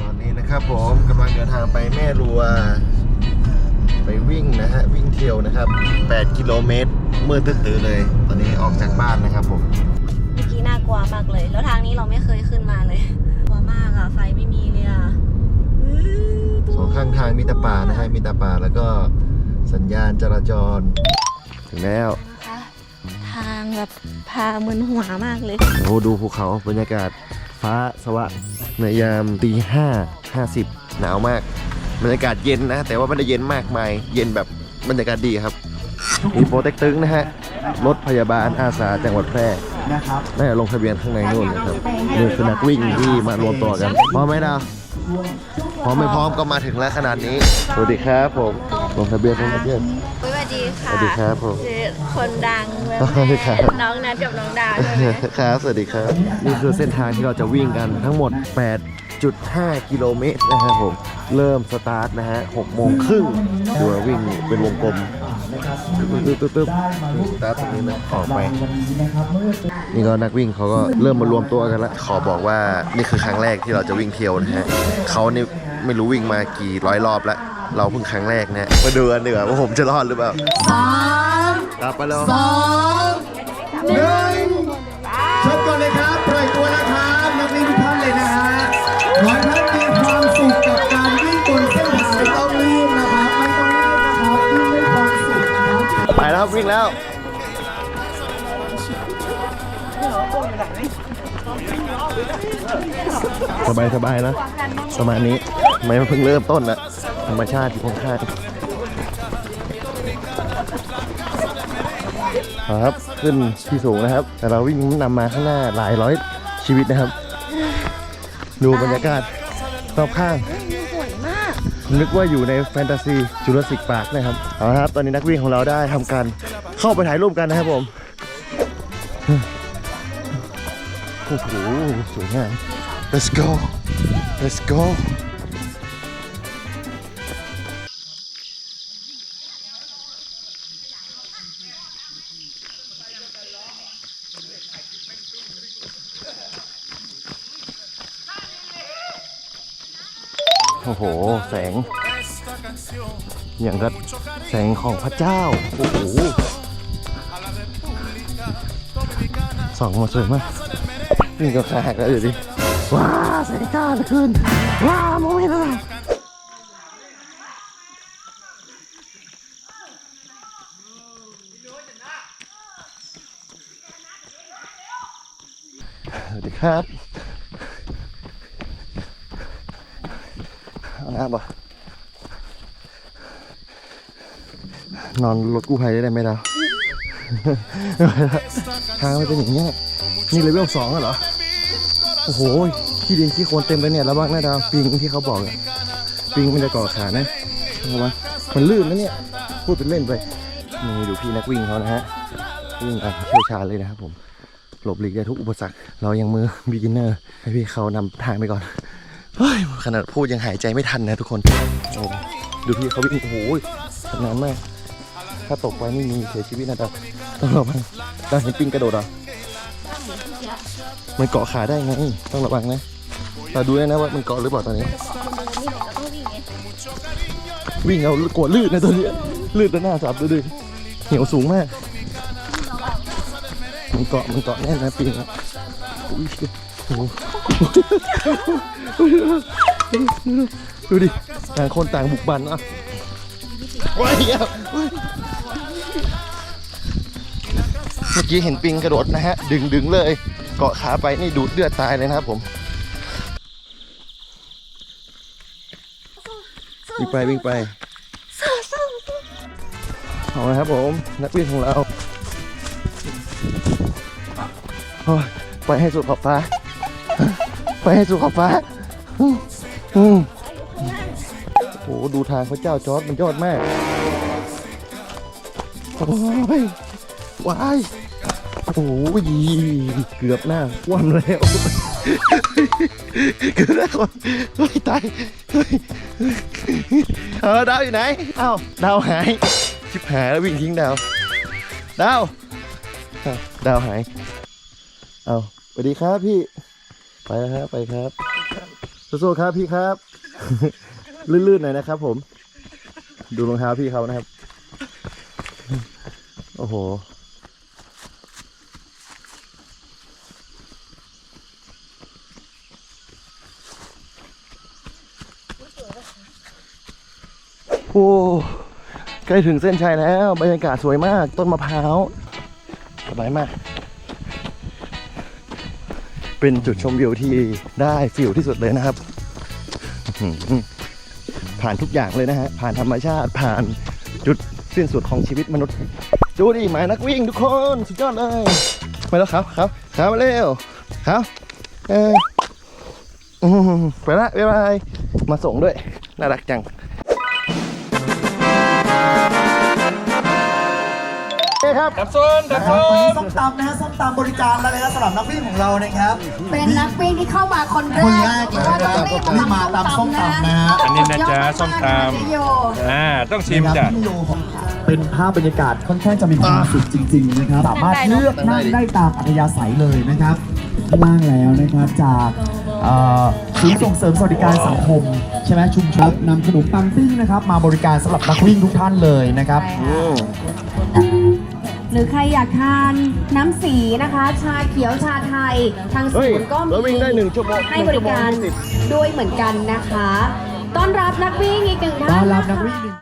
ตอนนี้นะครับผมกำลังเดินทางไปแม่รัว ไปวิ่งนะฮะ วิ่งเที่ยวนะครับ 8 กิโลเมตรมืดตื้อๆเลย ตอนนี้ออกจากบ้านนะครับผมเมื่อกี้น่ากลัวมากเลย แล้วทางนี้เราไม่เคยขึ้นมาเลยกลัวมากอะไฟไม่มีเลยอะอื้อสองข้างทางมีแต่ป่านะฮะมีแต่ป่าแล้วก็สัญญาณจราจร ถึงแล้ว นะคะทางแบบพามึนหัวมากเลยโอ้ดูภูเขาบรรยากาศ ฟ้าสว่างในยามตีห้าห้าสิบหนาวมากบรรยากาศเย็นนะ แต่ว่าไม่ได้เย็นมากมาย เย็นแบบบรรยากาศดีครับ มีโปรเต็กตึงนะฮะ รถพยาบาลอาสาจังหวัดแพร่นะครับน่าจะลงทะเบียนข้างในนู่นนะครับนี่คือนักวิ่งที่มารวมตัวกัน พร้อมไหมดาวพร้อมไม่พร้อมก็มาถึงแล้วขนาดนี้ สวัสดีครับผม ลงทะเบียนลงทะเบียนส วัสดีค่ะสวัสดีครับผมคือคนดังแบบสวัสดีครับ น้องนัดกับน้องดาวใช่ไหมครับ สวัสดีครับ นี่คือเส้นทางที่เราจะวิ่งกันทั้งหมด 8.5 กิโลเมตรนะครับผม เริ่มสตาร์ทนะฮะ6โมงครึ่งดูว่าวิ่งเป็นวงกลมตึ๊บตึ๊บตึ๊บตึ๊บสตาร์ทตรงนี้นะออกไป นี่ก็นักวิ่งเขาก็เริ่มมารวมตัวกันแล้วขอบอกว่านี่คือครั้งแรกที่เราจะวิ่งเที่ยวนะฮะเขานี่ไม่รู้วิ่งมากี่ร้อยรอบแล้ว เราเพิ่งครั้งแรกนะฮะมาดูกันดีกว่าว่าผมจะรอดหรือเปล่าสามครับไปแล้วสองหนึ่งชกก่อนเลยครับปล่อยตัวนะครับนักวิ่งทุกท่านเลยนะฮะขอให้ท่านมีความสุขกับการวิ่งบนเส้นทางไม่ต้องรีบนะครับไม่ต้องรีบนะครับวิ่งด้วยความสุขนะครับไปแล้วครับวิ่งแล้วสบายสบายๆนะประมาณนี้ไม่เพิ่งเริ่มต้นนะ ธรรมชาติอยู่ข้างๆเอาครับ ขึ้นที่สูงนะครับ แต่เราวิ่งนำมาข้างหน้าหลายร้อยชีวิตนะครับ ดูบรรยากาศรอบข้าง สวยมากนึกว่าอยู่ในแฟนตาซีจูราสสิกปาร์คนะครับเอาละครับ ตอนนี้นักวิ่งของเราได้ทำการเข้าไปถ่ายรูปกันนะครับผมโอ้โหสวยงาม let's go let's go โอ้โห แสง อย่างกับแสงของพระเจ้า โอ้โหส่องมาสวยมาก นี่ก็ขาหักแล้วอยู่ดิ ว้า แสงจ้าเหลือเกินว้ามองไม่เห็นอะไรสวัสดีครับ เอาน้ำป่ะนอนรถกู้ภัยได้ไหมดาวทางมันเป็นอย่างเงี้ยนี่เลเวลสองแล้วเหรอ โอ้โหขี้ดินขี้โคลนเต็มเลยเนี่ยระวังนะดาวปิงที่เขาบอกอะปิงมันจะก่อขานะระวังมันลื่นนะเนี่ย พูดเป็นเล่นไปนี่ดูพี่นักวิ่งเขานะฮะ วิ่งกันเชี่ยวชาญเลยนะครับผม หลบหลีกได้ทุกอุปสรรค เรายังมือ beginner ให้พี่เขานำทางไปก่อน เฮ้ยขนาดพูดยังหายใจไม่ทันนะทุกคนโอ้ดูพี่เขาวิ่งโอ้โหชำนาญมากถ้าตกไปนี่มีเสียชีวิตนะดาวต้องระวังดาเห็นปิงกระโดดเหรอมันเกาะขาได้ไงต้องระวังนะเราดูด้วยนะว่ามันเกาะหรือเปล่าตอนนี้วิ่งเอากลัวลื่นนะตัวเนี้ลื่นตัวหน้าสับดูดิเหนียวสูงมากมันเกาะมันเกาะแน่นนะปิงอะอุ้ยโอ้โห ดูดิต่างคนต่างบุกบันอะว้ายอะเมื่อกี้เห็นปิงกระโดดนะฮะ ดึงดึงเลย เกาะขาไปนี่ดูดเลือดตายเลยนะครับผมวิ่งไปวิ่งไปเอาละครับผม นักวิ่งของเราโอ้ยไปให้สุดขอบฟ้า ไปให้สุดขอบฟ้าอืมโอ้โหดูทางพระเจ้าจอร์ดมันยอดมากโอ้ยว้ายโอ้ยเกือบหน้าคว่ำแล้วเกือบหน้าคว่ำเฮ้ยตายเฮ้ยเออดาวอยู่ไหนเอ้าดาวหายชิบหายแล้ววิ่งทิ้งดาวดาวอ้าวดาวหายเอาสวัสดีครับพี่ ไปแล้วครับไปครับสสู้ๆครับพี่ครับ ลื่นๆหน่อยนะครับ ผม ดูรองเท้าพี่เขานะครับ โอ้โหโอ้ใกล้ถึงเส้นชัยแล้ว บรรยากาศสวยมาก ต้นมะพร้าว สบายมาก เป็นจุดชมวิวที่ได้ฟิลที่สุดเลยนะครับ ผ่านทุกอย่างเลยนะฮะ ผ่านธรรมชาติ ผ่านจุดสิ้นสุดของชีวิตมนุษย์ ดูดิหมายนักวิ่งทุกคน สุดยอดเลย ไปแล้วครับครับครับมาเร็วครับเอออื้อหือไปละบ๊ายบาย มาส่งด้วย น่ารักจัง โอเคครับนะครับตอนนี้ส้มตำนะฮะส้มตำบริการแล้วนะครับสำหรับนักวิ่งของเรานะครับ เป็นนักวิ่งที่เข้ามาคนแรคนแรกกเลยนะครับนี่มาตำส้มตำนะฮะอันนี้นะจ๊ะส้มตำำโยอ่าต้องชิมนะครับจ้ะพี่โยของเป็นภาพบรรยากาศค่อนข้างจะมีความสุขจริง ๆ นะครับ สามารถเลือกนั่งได้ตามอัธยาศัยเลยนะครับข้างล่างแล้วนะครับจากเอ่อศูนย์ส่งเสริมสวัสดิการสังคม ใช่ไหมชุมชนนำขนมปังปิ้งนะครับ มาบริการสำหรับนักวิ่งทุกท่านเลยนะครับ หรือใครอยากทานน้ำสีนะคะ ชาเขียวชาไทย ทางศูเฮ้ยนย์ก็มีแล้ววิ่งได้หนึ่งชั่วโมงให้บริการหนึ่งชั่วโมงยี่สิบ ด้วยเหมือนกันนะคะ ต้อนรับนักวิ่งอีกหนึ่งท่านต้อนรับะคะนักวิ่งหนึ่ง